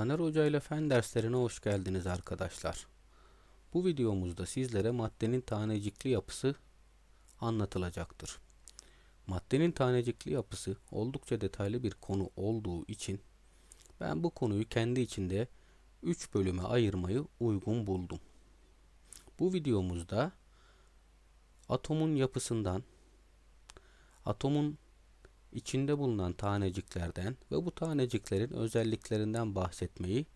Taner Hoca ile fen derslerine hoş geldiniz arkadaşlar. Bu videomuzda sizlere maddenin tanecikli yapısı anlatılacaktır. Maddenin tanecikli yapısı oldukça detaylı bir konu olduğu için ben bu konuyu kendi içinde 3 bölüme ayırmayı uygun buldum. Bu videomuzda atomun yapısından, atomun içinde bulunan taneciklerden ve bu taneciklerin özelliklerinden bahsetmeyi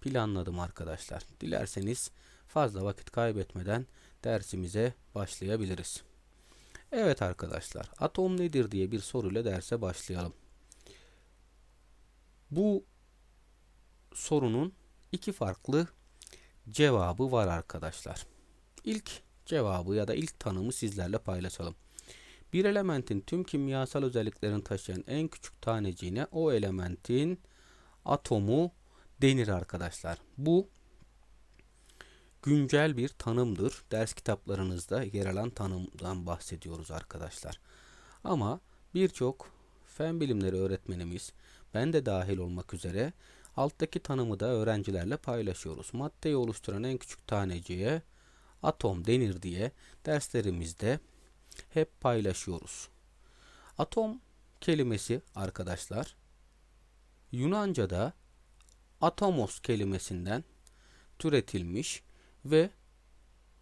planladım arkadaşlar. Dilerseniz fazla vakit kaybetmeden dersimize başlayabiliriz. Evet arkadaşlar, atom nedir diye bir soruyla derse başlayalım. Bu sorunun iki farklı cevabı var arkadaşlar. İlk cevabı ya da ilk tanımı sizlerle paylaşalım. Bir elementin tüm kimyasal özelliklerini taşıyan en küçük taneciğine o elementin atomu denir arkadaşlar. Bu güncel bir tanımdır. Ders kitaplarınızda yer alan tanımdan bahsediyoruz arkadaşlar. Ama birçok fen bilimleri öğretmenimiz, ben de dahil olmak üzere alttaki tanımı da öğrencilerle paylaşıyoruz. Maddeyi oluşturan en küçük taneciğe atom denir diye derslerimizde hep paylaşıyoruz. Atom kelimesi arkadaşlar Yunanca'da atomos kelimesinden türetilmiş ve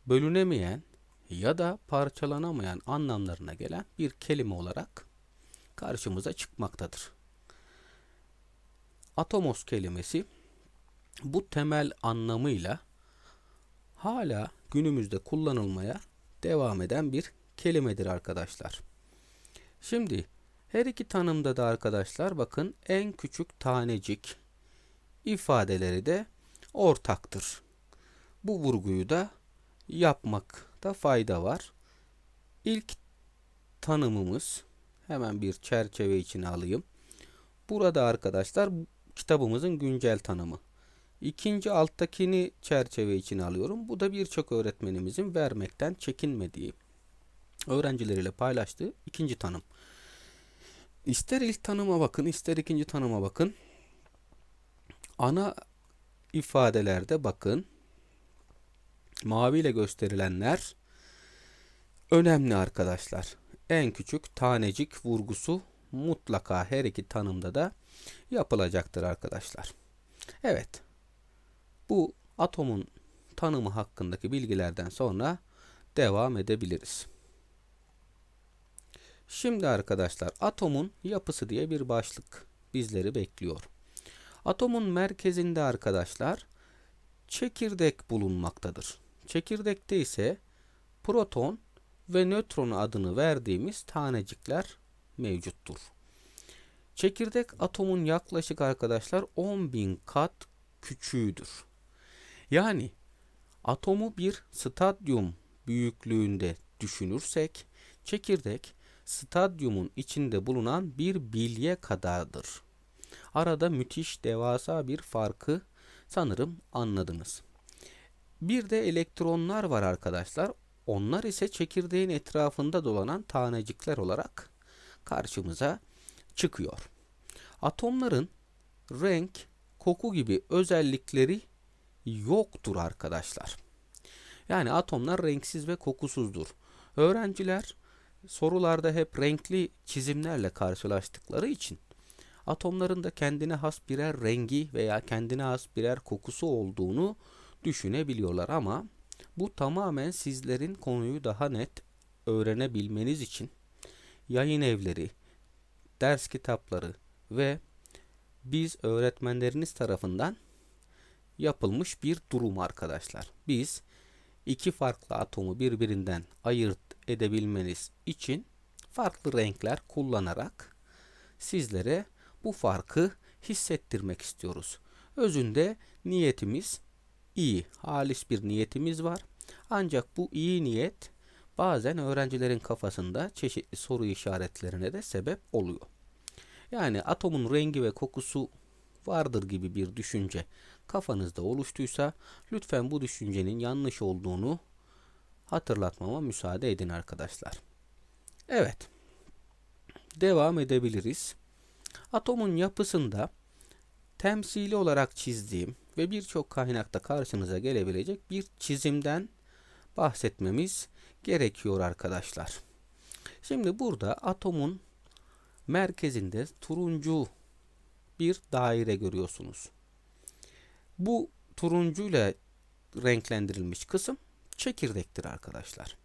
bölünemeyen ya da parçalanamayan anlamlarına gelen bir kelime olarak karşımıza çıkmaktadır. Atomos kelimesi bu temel anlamıyla hala günümüzde kullanılmaya devam eden bir kelimedir arkadaşlar. Şimdi her iki tanımda da arkadaşlar bakın en küçük tanecik ifadeleri de ortaktır. Bu vurguyu da yapmakta fayda var. İlk tanımımız hemen bir çerçeve içine alayım. Burada arkadaşlar kitabımızın güncel tanımı. İkinci alttakini çerçeve içine alıyorum. Bu da birçok öğretmenimizin vermekten çekinmediği öğrencileriyle paylaştığı ikinci tanım. İster ilk tanıma bakın, ister ikinci tanıma bakın. Ana ifadelerde bakın. Mavi ile gösterilenler önemli arkadaşlar. En küçük tanecik vurgusu mutlaka her iki tanımda da yapılacaktır arkadaşlar. Evet. Bu atomun tanımı hakkındaki bilgilerden sonra devam edebiliriz. Şimdi arkadaşlar atomun yapısı diye bir başlık bizleri bekliyor. Atomun merkezinde arkadaşlar çekirdek bulunmaktadır. Çekirdekte ise proton ve nötron adını verdiğimiz tanecikler mevcuttur. Çekirdek atomun yaklaşık arkadaşlar 10.000 kat küçüğüdür. Yani atomu bir stadyum büyüklüğünde düşünürsek çekirdek stadyumun içinde bulunan bir bilye kadardır. Arada müthiş devasa bir farkı sanırım anladınız. Bir de elektronlar var arkadaşlar. Onlar ise çekirdeğin etrafında dolanan tanecikler olarak karşımıza çıkıyor. Atomların renk, koku gibi özellikleri yoktur arkadaşlar. Yani atomlar renksiz ve kokusuzdur. Öğrenciler sorularda hep renkli çizimlerle karşılaştıkları için atomların da kendine has birer rengi veya kendine has birer kokusu olduğunu düşünebiliyorlar ama bu tamamen sizlerin konuyu daha net öğrenebilmeniz için yayın evleri, ders kitapları ve biz öğretmenleriniz tarafından yapılmış bir durum arkadaşlar. Biz iki farklı atomu birbirinden ayırt edebilmeniz için farklı renkler kullanarak sizlere bu farkı hissettirmek istiyoruz. Özünde niyetimiz iyi, halis bir niyetimiz var. Ancak bu iyi niyet bazen öğrencilerin kafasında çeşitli soru işaretlerine de sebep oluyor. Yani atomun rengi ve kokusu vardır gibi bir düşünce kafanızda oluştuysa lütfen bu düşüncenin yanlış olduğunu hatırlatmama müsaade edin arkadaşlar. Evet. Devam edebiliriz. Atomun yapısında temsili olarak çizdiğim ve birçok kaynakta karşınıza gelebilecek bir çizimden bahsetmemiz gerekiyor arkadaşlar. Şimdi burada atomun merkezinde turuncu bir daire görüyorsunuz. Bu turuncuyla renklendirilmiş kısım çekirdektir arkadaşlar.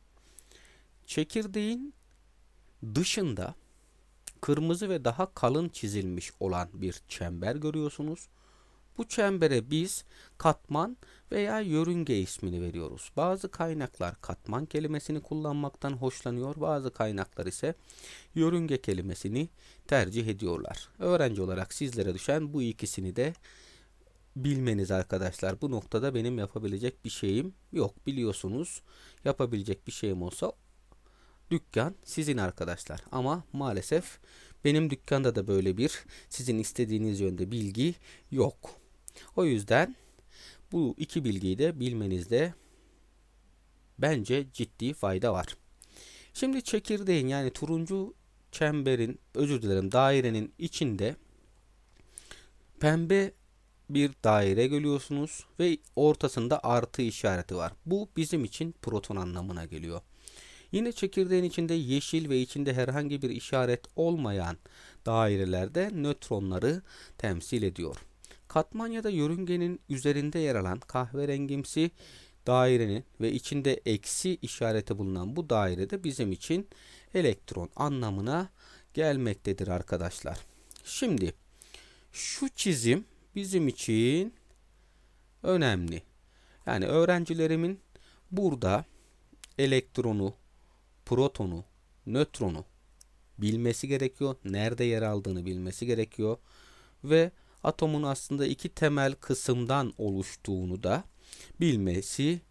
Çekirdeğin dışında kırmızı ve daha kalın çizilmiş olan bir çember görüyorsunuz. Bu çembere biz katman veya yörünge ismini veriyoruz. Bazı kaynaklar katman kelimesini kullanmaktan hoşlanıyor. Bazı kaynaklar ise yörünge kelimesini tercih ediyorlar. Öğrenci olarak sizlere düşen bu ikisini de bilmeniz arkadaşlar. Bu noktada benim yapabilecek bir şeyim yok biliyorsunuz. Yapabilecek bir şeyim olsa dükkan sizin arkadaşlar. Ama maalesef benim dükkanda da böyle bir sizin istediğiniz yönde bilgi yok. O yüzden bu iki bilgiyi de bilmenizde bence ciddi fayda var. Şimdi çekirdeğin yani turuncu çemberin özür dilerim dairenin içinde pembe bir daire görüyorsunuz ve ortasında artı işareti var. Bu bizim için proton anlamına geliyor. Yine çekirdeğin içinde yeşil ve içinde herhangi bir işaret olmayan dairelerde nötronları temsil ediyor. Katman ya da yörüngenin üzerinde yer alan kahverengimsi dairenin ve içinde eksi işareti bulunan bu daire de bizim için elektron anlamına gelmektedir arkadaşlar. Şimdi şu çizim bizim için önemli. Yani öğrencilerimin burada elektronu, protonu, nötronu bilmesi gerekiyor. Nerede yer aldığını bilmesi gerekiyor. Ve atomun aslında iki temel kısımdan oluştuğunu da bilmesi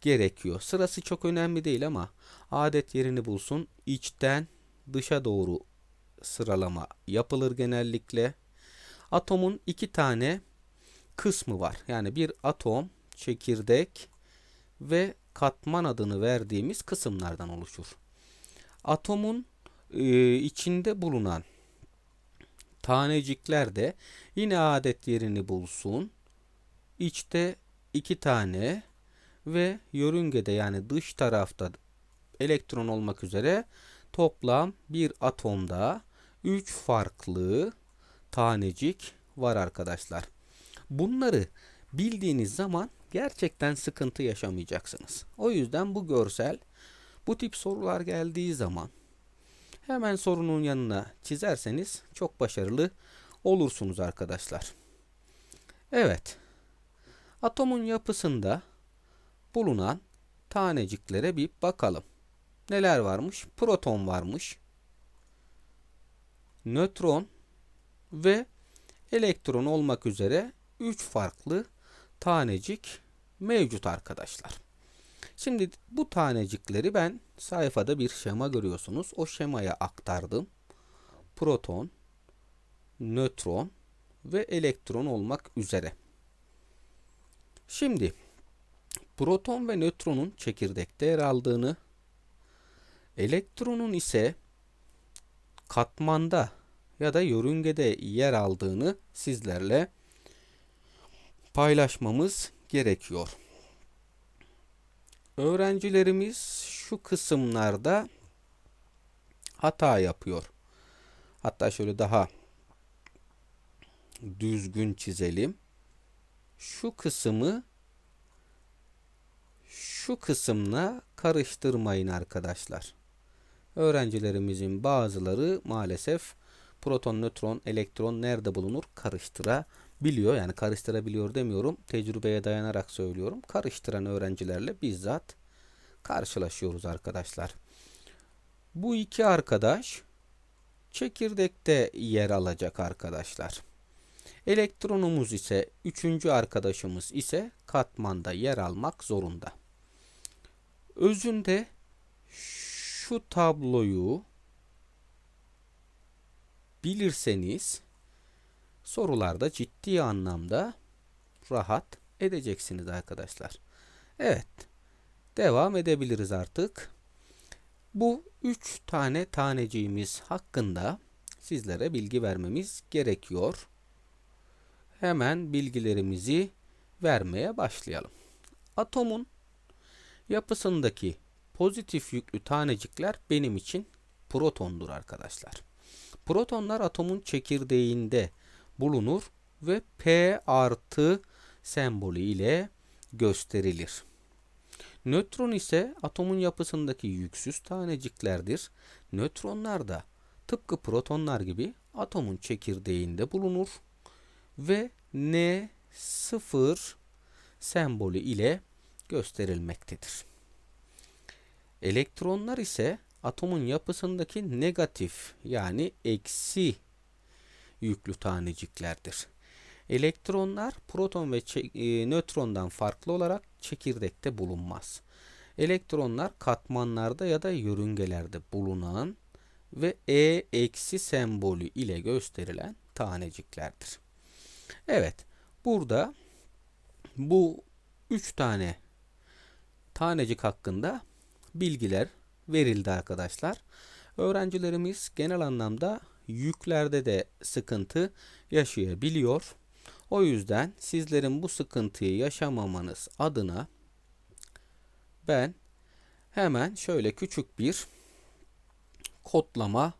gerekiyor. Sırası çok önemli değil ama adet yerini bulsun. İçten dışa doğru sıralama yapılır genellikle. Atomun iki tane kısmı var. Yani bir atom, çekirdek ve katman adını verdiğimiz kısımlardan oluşur. Atomun e, içinde bulunan tanecikler de yine adet yerini bulsun. İçte iki tane ve yörüngede yani dış tarafta elektron olmak üzere toplam bir atomda 3 farklı tanecik var arkadaşlar. Bunları bildiğiniz zaman gerçekten sıkıntı yaşamayacaksınız. O yüzden bu görsel bu tip sorular geldiği zaman hemen sorunun yanına çizerseniz çok başarılı olursunuz arkadaşlar. Evet. Atomun yapısında bulunan taneciklere bir bakalım. Neler varmış? Proton varmış. Nötron ve elektron olmak üzere 3 farklı tanecik mevcut arkadaşlar. Şimdi bu tanecikleri ben sayfada bir şema görüyorsunuz. O şemaya aktardım. Proton, nötron ve elektron olmak üzere. Şimdi proton ve nötronun çekirdekte yer aldığını, elektronun ise katmanda ya da yörüngede yer aldığını sizlerle paylaşmamız gerekiyor. Öğrencilerimiz şu kısımlarda hata yapıyor. Hatta şöyle daha düzgün çizelim. Şu kısmı şu kısımla karıştırmayın arkadaşlar. Öğrencilerimizin bazıları maalesef proton, nötron, elektron nerede bulunur karıştırabiliyor. Yani karıştırabiliyor demiyorum. Tecrübeye dayanarak söylüyorum. Karıştıran öğrencilerle bizzat karşılaşıyoruz arkadaşlar. Bu iki arkadaş çekirdekte yer alacak arkadaşlar. Elektronumuz ise üçüncü arkadaşımız ise katmanda yer almak zorunda. Özünde şu tabloyu bilirseniz sorularda ciddi anlamda rahat edeceksiniz arkadaşlar. Evet. Devam edebiliriz artık. Bu üç tane taneciğimiz hakkında sizlere bilgi vermemiz gerekiyor. hemen bilgilerimizi vermeye başlayalım. Atomun yapısındaki pozitif yüklü tanecikler benim için protondur arkadaşlar. Protonlar atomun çekirdeğinde bulunur ve P artı sembolü ile gösterilir. Nötron ise atomun yapısındaki yüksüz taneciklerdir. Nötronlar da tıpkı protonlar gibi atomun çekirdeğinde bulunur ve N0 sembolü ile gösterilmektedir. Elektronlar ise atomun yapısındaki negatif yani eksi yüklü taneciklerdir. Elektronlar proton ve e, nötrondan farklı olarak çekirdekte bulunmaz. Elektronlar katmanlarda ya da yörüngelerde bulunan ve E eksi sembolü ile gösterilen taneciklerdir. Evet, burada bu üç tane tanecik hakkında bilgiler verildi arkadaşlar. Öğrencilerimiz genel anlamda yüklerde de sıkıntı yaşayabiliyor. O yüzden sizlerin bu sıkıntıyı yaşamamanız adına ben hemen şöyle küçük bir kodlama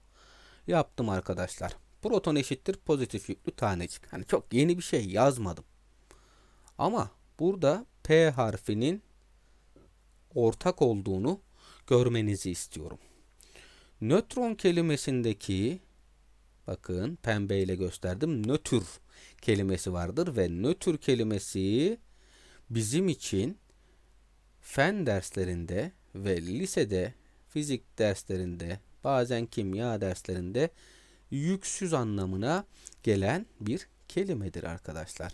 yaptım arkadaşlar. Proton eşittir pozitif yüklü tanecik. Hani çok yeni bir şey yazmadım. Ama burada P harfinin ortak olduğunu görmenizi istiyorum. Nötron kelimesindeki bakın pembeyle gösterdim. Nötr kelimesi vardır ve nötr kelimesi bizim için fen derslerinde ve lisede fizik derslerinde bazen kimya derslerinde yüksüz anlamına gelen bir kelimedir arkadaşlar.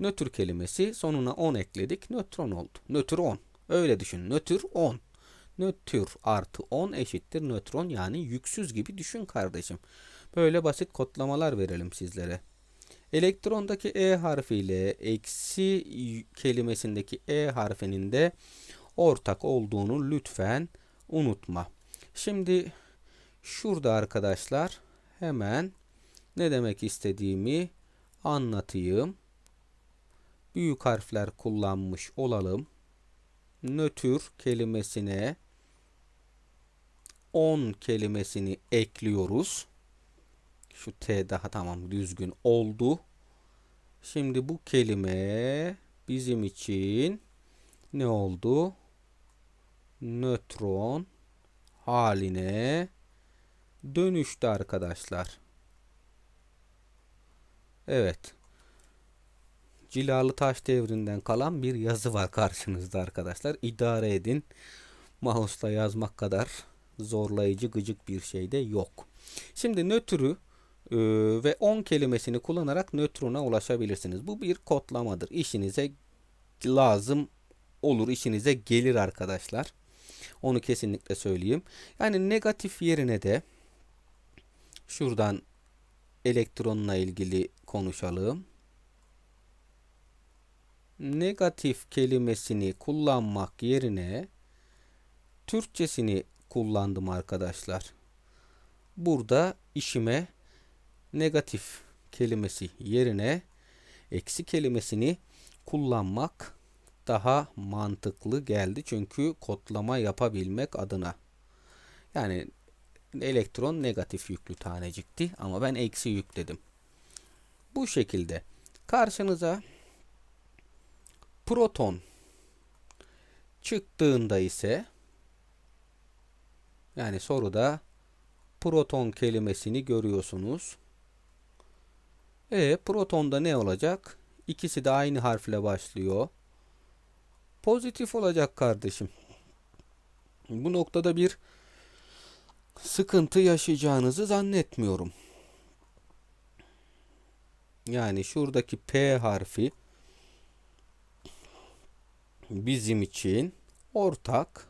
Nötr kelimesi sonuna 10 ekledik. Nötron oldu. Nötr 10. Öyle düşün. Nötr 10. Nötr artı 10 eşittir nötron yani yüksüz gibi düşün kardeşim. Böyle basit kodlamalar verelim sizlere. Elektrondaki E harfiyle eksi kelimesindeki E harfinin de ortak olduğunu lütfen unutma. Şimdi şurada arkadaşlar hemen ne demek istediğimi anlatayım. Büyük harfler kullanmış olalım. Nötr kelimesine 10 kelimesini ekliyoruz. Şu T daha tamam düzgün oldu. Şimdi bu kelime bizim için ne oldu? Nötron haline dönüştü arkadaşlar. Evet. Cilalı taş devrinden kalan bir yazı var karşınızda arkadaşlar. İdare edin. Mouse'la yazmak kadar zorlayıcı gıcık bir şey de yok. Şimdi nötrü e, ve 10 kelimesini kullanarak nötrona ulaşabilirsiniz. Bu bir kodlamadır. İşinize lazım olur, işinize gelir arkadaşlar. Onu kesinlikle söyleyeyim. Yani negatif yerine de şuradan elektronla ilgili konuşalım. Negatif kelimesini kullanmak yerine Türkçesini kullandım arkadaşlar. Burada işime negatif kelimesi yerine eksi kelimesini kullanmak daha mantıklı geldi. Çünkü kodlama yapabilmek adına. Yani elektron negatif yüklü tanecikti ama ben eksi yükledim. Bu şekilde karşınıza proton çıktığında ise yani soruda proton kelimesini görüyorsunuz. E protonda ne olacak? İkisi de aynı harfle başlıyor. Pozitif olacak kardeşim. Bu noktada bir sıkıntı yaşayacağınızı zannetmiyorum. Yani şuradaki P harfi bizim için ortak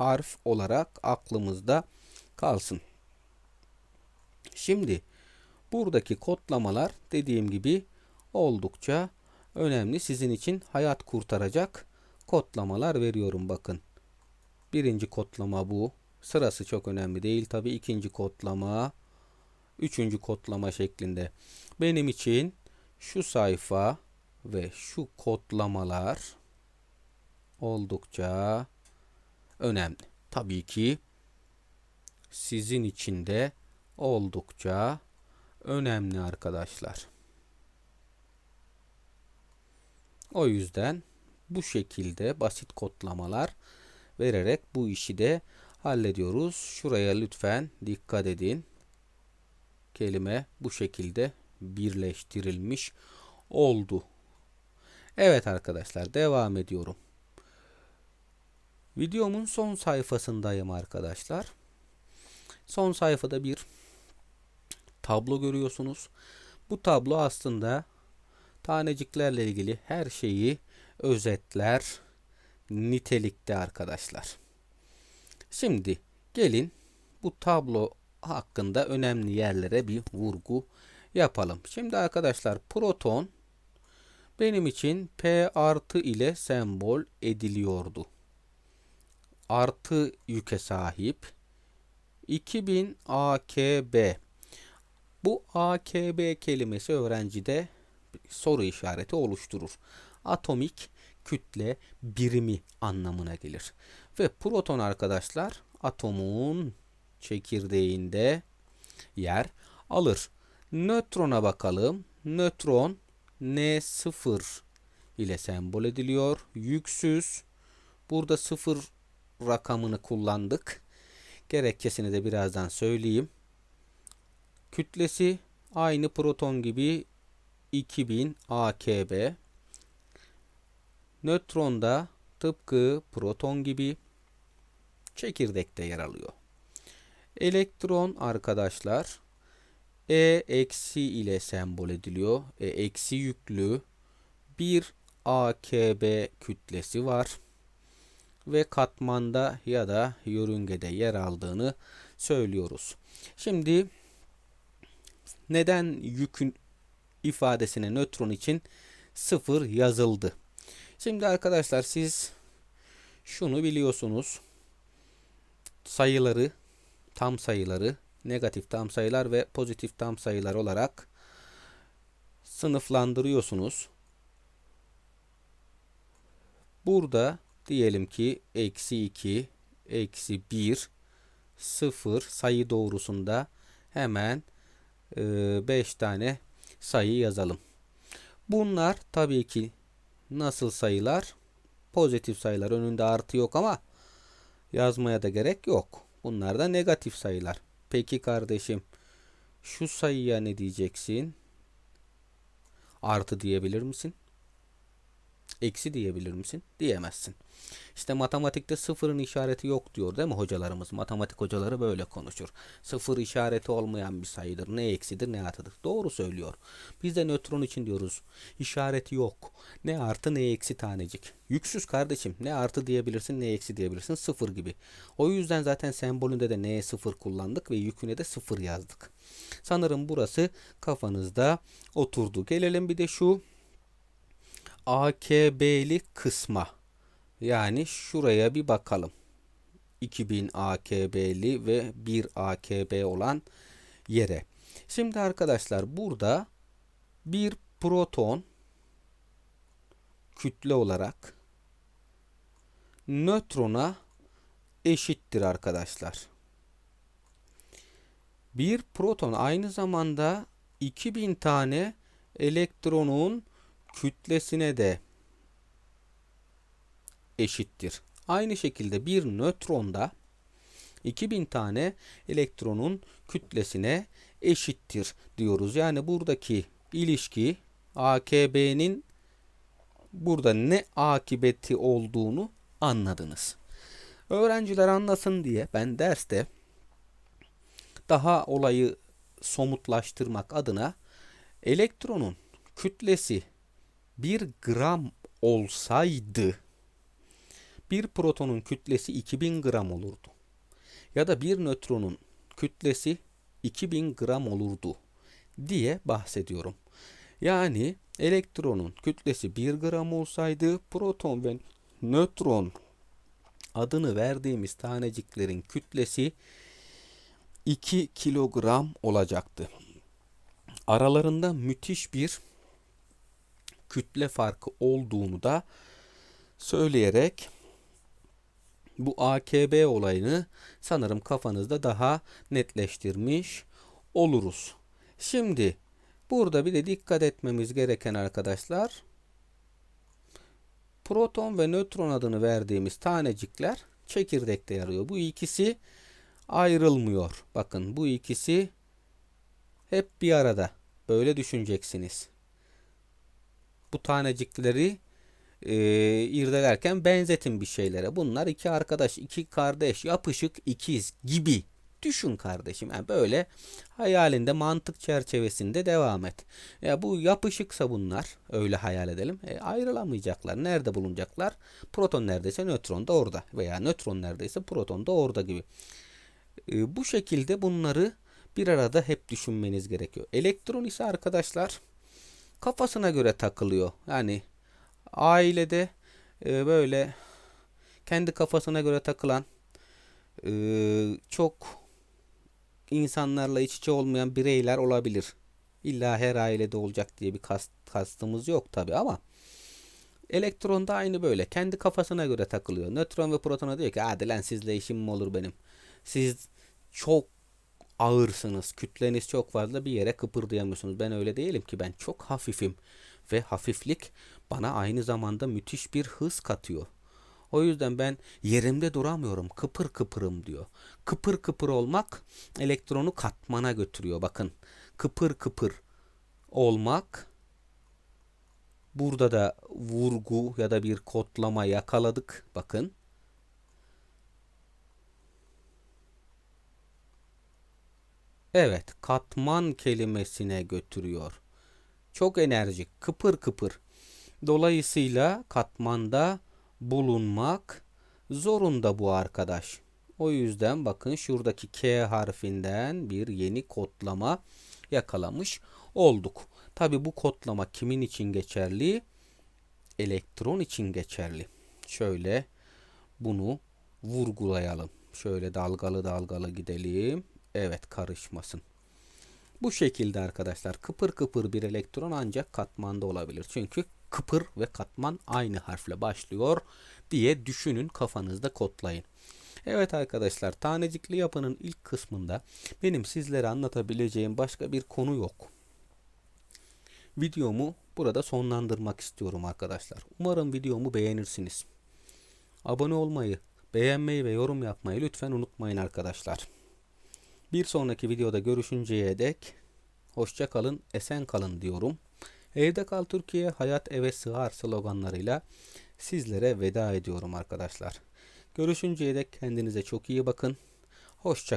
harf olarak aklımızda kalsın. Şimdi buradaki kodlamalar dediğim gibi oldukça önemli. Sizin için hayat kurtaracak kodlamalar veriyorum bakın. Birinci kodlama bu. Sırası çok önemli değil. Tabi ikinci kodlama, üçüncü kodlama şeklinde. Benim için şu sayfa ve şu kodlamalar oldukça önemli. Tabii ki sizin için de oldukça önemli arkadaşlar. O yüzden bu şekilde basit kodlamalar vererek bu işi de hallediyoruz. Şuraya lütfen dikkat edin. Kelime bu şekilde birleştirilmiş oldu. Evet arkadaşlar devam ediyorum. Videomun son sayfasındayım arkadaşlar. Son sayfada bir tablo görüyorsunuz. Bu tablo aslında taneciklerle ilgili her şeyi özetler nitelikte arkadaşlar. Şimdi gelin bu tablo hakkında önemli yerlere bir vurgu yapalım. Şimdi arkadaşlar proton benim için P artı ile sembol ediliyordu. Artı yüke sahip 2000 AKB. Bu AKB kelimesi öğrencide soru işareti oluşturur. Atomik kütle birimi anlamına gelir. Ve proton arkadaşlar atomun çekirdeğinde yer alır. Nötrona bakalım. Nötron N0 ile sembol ediliyor. Yüksüz. Burada sıfır rakamını kullandık. Gerekçesini de birazdan söyleyeyim. Kütlesi aynı proton gibi 2000 AKB. Nötron da tıpkı proton gibi çekirdekte yer alıyor. Elektron arkadaşlar E eksi ile sembol ediliyor. E eksi yüklü bir AKB kütlesi var ve katmanda ya da yörüngede yer aldığını söylüyoruz. Şimdi neden yükün ifadesine nötron için sıfır yazıldı? Şimdi arkadaşlar siz şunu biliyorsunuz. Sayıları, tam sayıları, negatif tam sayılar ve pozitif tam sayılar olarak sınıflandırıyorsunuz. Burada diyelim ki eksi 2, eksi 1, 0 sayı doğrusunda hemen 5 e, tane sayı yazalım. Bunlar tabii ki nasıl sayılar? Pozitif sayılar. Önünde artı yok ama yazmaya da gerek yok. Bunlar da negatif sayılar. Peki kardeşim şu sayıya ne diyeceksin? Artı diyebilir misin? Eksi diyebilir misin? Diyemezsin. İşte matematikte sıfırın işareti yok diyor değil mi hocalarımız? Matematik hocaları böyle konuşur. Sıfır işareti olmayan bir sayıdır. Ne eksidir ne artıdır. Doğru söylüyor. Biz de nötron için diyoruz. İşareti yok. Ne artı ne eksi tanecik. Yüksüz kardeşim. Ne artı diyebilirsin ne eksi diyebilirsin. Sıfır gibi. O yüzden zaten sembolünde de neye sıfır kullandık ve yüküne de sıfır yazdık. Sanırım burası kafanızda oturdu. Gelelim bir de şu AKB'li kısma. Yani şuraya bir bakalım. 2000 AKB'li ve 1 AKB olan yere. Şimdi arkadaşlar burada bir proton kütle olarak nötrona eşittir arkadaşlar. Bir proton aynı zamanda 2000 tane elektronun kütlesine de eşittir. Aynı şekilde bir nötronda 2000 tane elektronun kütlesine eşittir diyoruz. Yani buradaki ilişki AKB'nin burada ne akibeti olduğunu anladınız. Öğrenciler anlasın diye ben derste daha olayı somutlaştırmak adına elektronun kütlesi 1 gram olsaydı bir protonun kütlesi 2000 gram olurdu. Ya da bir nötronun kütlesi 2000 gram olurdu diye bahsediyorum. Yani elektronun kütlesi 1 gram olsaydı proton ve nötron adını verdiğimiz taneciklerin kütlesi 2 kilogram olacaktı. Aralarında müthiş bir kütle farkı olduğunu da söyleyerek bu AKB olayını sanırım kafanızda daha netleştirmiş oluruz. Şimdi burada bir de dikkat etmemiz gereken arkadaşlar proton ve nötron adını verdiğimiz tanecikler çekirdekte yarıyor. Bu ikisi ayrılmıyor. Bakın bu ikisi hep bir arada. Böyle düşüneceksiniz. Bu tanecikleri e, irdelerken benzetin bir şeylere. Bunlar iki arkadaş, iki kardeş, yapışık ikiz gibi. Düşün kardeşim. Yani böyle hayalinde mantık çerçevesinde devam et. Ya bu yapışıksa bunlar öyle hayal edelim. E, ayrılamayacaklar. Nerede bulunacaklar? Proton neredeyse nötron da orada veya nötron neredeyse proton da orada gibi. E, bu şekilde bunları bir arada hep düşünmeniz gerekiyor. Elektron ise arkadaşlar kafasına göre takılıyor. Yani ailede e, böyle kendi kafasına göre takılan e, çok insanlarla iç içe olmayan bireyler olabilir. İlla her ailede olacak diye bir kast, kastımız yok tabi ama elektron da aynı böyle. Kendi kafasına göre takılıyor. Nötron ve protona diyor ki hadi lan sizle işim mi olur benim. Siz çok ağırsınız. Kütleniz çok fazla bir yere kıpırdayamıyorsunuz. Ben öyle değilim ki ben çok hafifim. Ve hafiflik bana aynı zamanda müthiş bir hız katıyor. O yüzden ben yerimde duramıyorum. Kıpır kıpırım diyor. Kıpır kıpır olmak elektronu katmana götürüyor. Bakın kıpır kıpır olmak burada da vurgu ya da bir kodlama yakaladık. Bakın Evet, katman kelimesine götürüyor. Çok enerjik, kıpır kıpır. Dolayısıyla katmanda bulunmak zorunda bu arkadaş. O yüzden bakın şuradaki K harfinden bir yeni kodlama yakalamış olduk. Tabi bu kodlama kimin için geçerli? Elektron için geçerli. Şöyle bunu vurgulayalım. Şöyle dalgalı dalgalı gidelim. Evet karışmasın. Bu şekilde arkadaşlar kıpır kıpır bir elektron ancak katmanda olabilir. Çünkü kıpır ve katman aynı harfle başlıyor diye düşünün kafanızda kodlayın. Evet arkadaşlar tanecikli yapının ilk kısmında benim sizlere anlatabileceğim başka bir konu yok. Videomu burada sonlandırmak istiyorum arkadaşlar. Umarım videomu beğenirsiniz. Abone olmayı, beğenmeyi ve yorum yapmayı lütfen unutmayın arkadaşlar. Bir sonraki videoda görüşünceye dek hoşça kalın, esen kalın diyorum. Evde kal Türkiye, hayat eve sığar sloganlarıyla sizlere veda ediyorum arkadaşlar. Görüşünceye dek kendinize çok iyi bakın. Hoşça